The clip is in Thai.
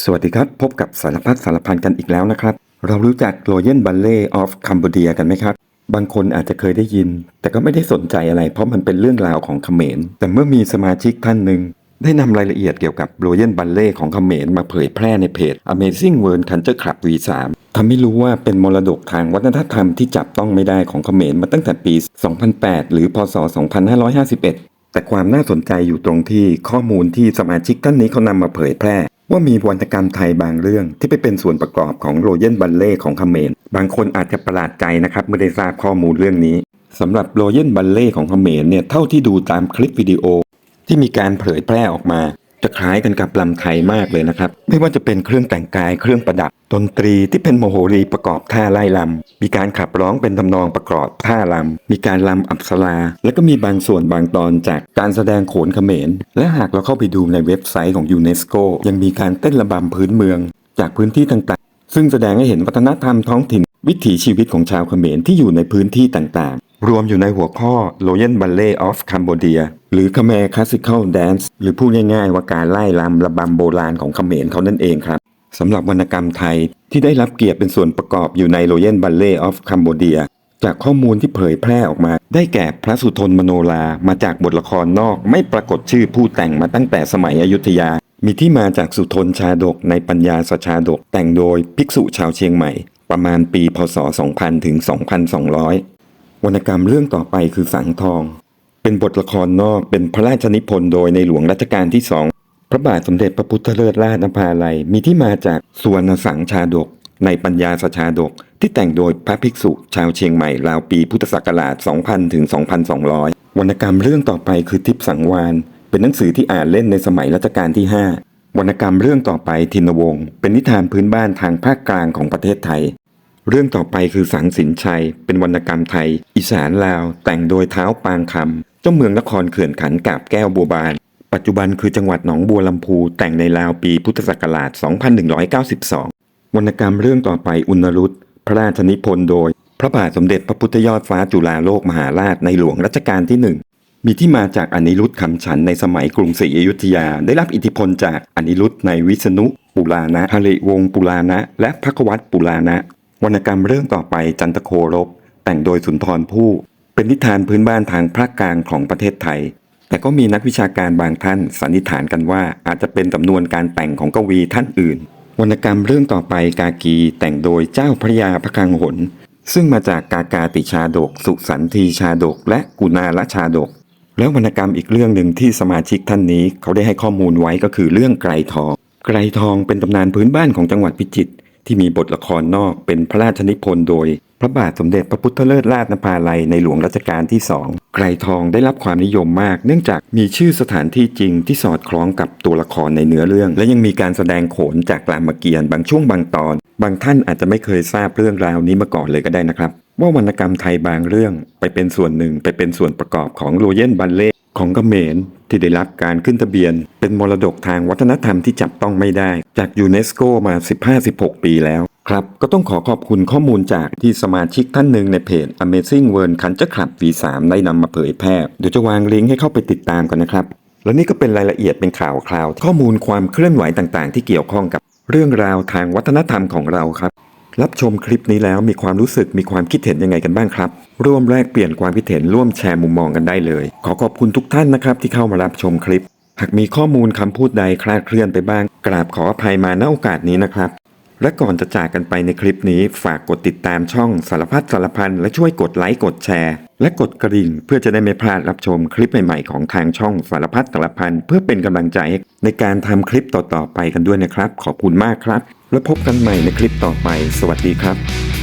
สวัสดีครับ พบกับสารพัดสารพันกันอีกแล้วนะครับ เรารู้จัก Royal Ballet of Cambodia กันไหมครับ บางคนอาจจะเคยได้ยิน แต่ก็ไม่ได้สนใจอะไร เพราะมันเป็นเรื่องราวของเขมร แต่เมื่อมีสมาชิกท่านหนึ่ง ได้นำรายละเอียดเกี่ยวกับ Royal Ballet ของเขมรมาเผยแพร่ในเพจ Amazing World Culture Club V3 ทำให้รู้ว่าเป็นมรดกทางวัฒนธรรมที่จับต้องไม่ได้ของเขมรมาตั้งแต่ปี 2008 หรือพศ 2551 แต่ความน่าสนใจอยู่ตรงที่ข้อมูลที่สมาชิกท่านนี้เขานำมาเผยแพร่ ว่ามีวรรณกรรมไทยบางเรื่องที่ไปเป็นส่วนประกอบของโรเยนบัลเล่ของเขมรบางคนอาจจะประหลาดใจนะครับเมื่อได้ทราบข้อมูลเรื่องนี้สำหรับโรเยนบัลเล่ของเขมรเนี่ยเท่าที่ดูตามคลิปวิดีโอที่มีการเผยแพร่ออกมา จะคล้ายกันกับลำไทยมากเลยนะครับ ไม่ว่าจะเป็นเครื่องแต่งกายเครื่องประดับ ดนตรีที่เป็นโมโหรีประกอบท่าไล่ลำมีการขับร้องเป็นทำนองประกอบท่าลำมีการลำอัปสราและก็มีบางส่วนบางตอนจากการแสดงโขนเขมร และหากเราเข้าไปดูในเว็บไซต์ของยูเนสโกยังมีการเต้นระบำพื้นเมือง จากพื้นที่ต่างๆ ซึ่งแสดงให้เห็นวัฒนธรรมท้องถิ่น วิถีชีวิตของชาวเขมรที่อยู่ในพื้นที่ต่างๆ รวมอยู่ในหัวข้อ Royal Ballet of Cambodia หรือ Khmer Classical Dance หรือพูดง่ายๆ ว่าการไล่ลำระบำโบราณของเขมรเขานั่นเองครับสำหรับวรรณกรรมไทยที่ได้รับเกียรติเป็นส่วนประกอบอยู่ใน Royal Ballet of Cambodia จากข้อมูลที่เผยแพร่ออกมา ได้แก่พระสุทนมโนรามาจากบทละครนอกไม่ปรากฏชื่อผู้แต่งมาตั้งแต่สมัยอยุธยา มีที่มาจากสุทนชาดกในปัญญาสชาดก แต่งโดยภิกษุชาวเชียงใหม่ ประมาณปีพศ 2000 ถึง 2200 วรรณกรรมเรื่องต่อไปคือสังทอง เป็นบทละครนอกเป็นพระราชนิพนธ์โดยในหลวงรัชกาลที่สองพระบาทสมเด็จพระพุทธเลิศราชนภาลัย มีที่มาจากสุวรรณสังชาดก ในปัญญาสชาดก ที่แต่งโดยพระภิกษุ ชาวเชียงใหม่ราวปีพุทธศักราช 2000 ถึง 2200 วรรณกรรมเรื่องต่อไปคือทิพสังวานเป็นหนังสือที่อ่านเล่นในสมัยรัชกาลที่ 5 วรรณกรรมเรื่องต่อไปทินวงศ์เป็นนิทานพื้นบ้านทางภาคกลางของประเทศไทยเรื่องต่อไปคือสังสินชัย เป็นวรรณกรรมไทย อีสานลาว แต่งโดยเท้าปางคำ เจ้าเมืองนครเขื่อนขันกาบแก้วบัวบาน ปัจจุบันคือจังหวัดหนองบัวลำพูแต่งในราวปีพุทธศักราช 2192 วรรณกรรมเรื่องต่อไปอุณรุตพระราชนิพนธ์โดย พระบาทสมเด็จพระพุทธยอดฟ้าจุฬาโลกมหาราชในหลวงรัชกาลที่หนึ่งมีที่มาจากอนิรุตคำฉันในสมัยกรุงศรีอยุธยา ได้รับอิทธิพลจากอนิรุตในวิษณุ ปุราณะฮริวงปุราณะและพระกวัตปุราณะวรรณกรรมเรื่องต่อไปจันทโครบแต่งโดยสุนทรภู่ เป็นนิทานพื้นบ้านทางภาคกลางของประเทศไทย แต่ก็มีนักวิชาการบางท่านสันนิษฐานกันว่าอาจจะเป็นจำนวนการแต่งของกวีท่านอื่น วรรณกรรมเรื่องต่อไปกากีแต่งโดยเจ้าพระยาพระคลังหน ซึ่งมาจากกากาติชาดก สุสันทีชาดก และกุณาลชาดก แล้ววรรณกรรมอีกเรื่องหนึ่งที่สมาชิกท่านนี้เขาได้ให้ข้อมูลไว้ก็คือเรื่องไกรทองไกรทองเป็นตำนานพื้นบ้านของจังหวัดพิจิตร ที่มีบทละครนอกเป็นพระราชนิพนธ์โดย พระบาทสมเด็จพระพุทธเลิศราชนภาลัยในหลวงรัชกาลที่สองไกรทองได้รับความนิยมมาก เนื่องจากมีชื่อสถานที่จริงที่สอดคล้องกับตัวละครในเนื้อเรื่อง และยังมีการแสดงโขนจากรามเกียรติ์บางช่วงบางตอน บางท่านอาจจะไม่เคยทราบเรื่องราวนี้มาก่อนเลยก็ได้นะครับ ว่าวรรณกรรมไทยบางเรื่องไปเป็นส่วนหนึ่งไปเป็นส่วนประกอบของโรเยนบัลเล่ ของเขมรที่ได้รับการขึ้นทะเบียน เป็นมรดกทางวัฒนธรรมที่จับต้องไม่ได้ จากยูเนสโกมา 15-16 ปีแล้ว ครับ ก็ต้องขอขอบคุณข้อมูลจากที่สมาชิกท่านหนึ่งในเพจ Amazing World Culture Club V3 ได้นำมาเผยแพร่ เดี๋ยวจะวางลิงก์ให้เข้าไปติดตามกันนะครับ และนี่ก็เป็นรายละเอียดเป็นข่าวคราว ข้อมูลความเคลื่อนไหวต่างๆ ที่เกี่ยวข้องกับเรื่องราวทางวัฒนธรรมของเราครับ รับชมคลิปนี้แล้วมีความรู้สึกมีความคิดเห็นยังไงกันบ้างครับ ร่วมแลกเปลี่ยนความคิดเห็นร่วมแชร์มุมมองกันได้เลย ขอขอบคุณทุกท่านนะครับที่เข้ามารับชมคลิป หากมีข้อมูลคำพูดใดคลาดเคลื่อนไปบ้าง กราบขออภัยมาณโอกาสนี้นะครับ และก่อนจะจากกันไปในคลิปนี้ ฝากกดติดตามช่องสารพัดสารพันและช่วยกดไลค์กดแชร์ และกดกระดิ่งเพื่อจะได้ไม่พลาดรับชมคลิปใหม่ๆของทางช่องสารพัดสารพันเพื่อเป็นกำลังใจในการทำคลิปต่อๆไปกันด้วยนะครับ ขอบคุณมากครับ แล้วพบกันใหม่ในคลิปต่อไป สวัสดีครับ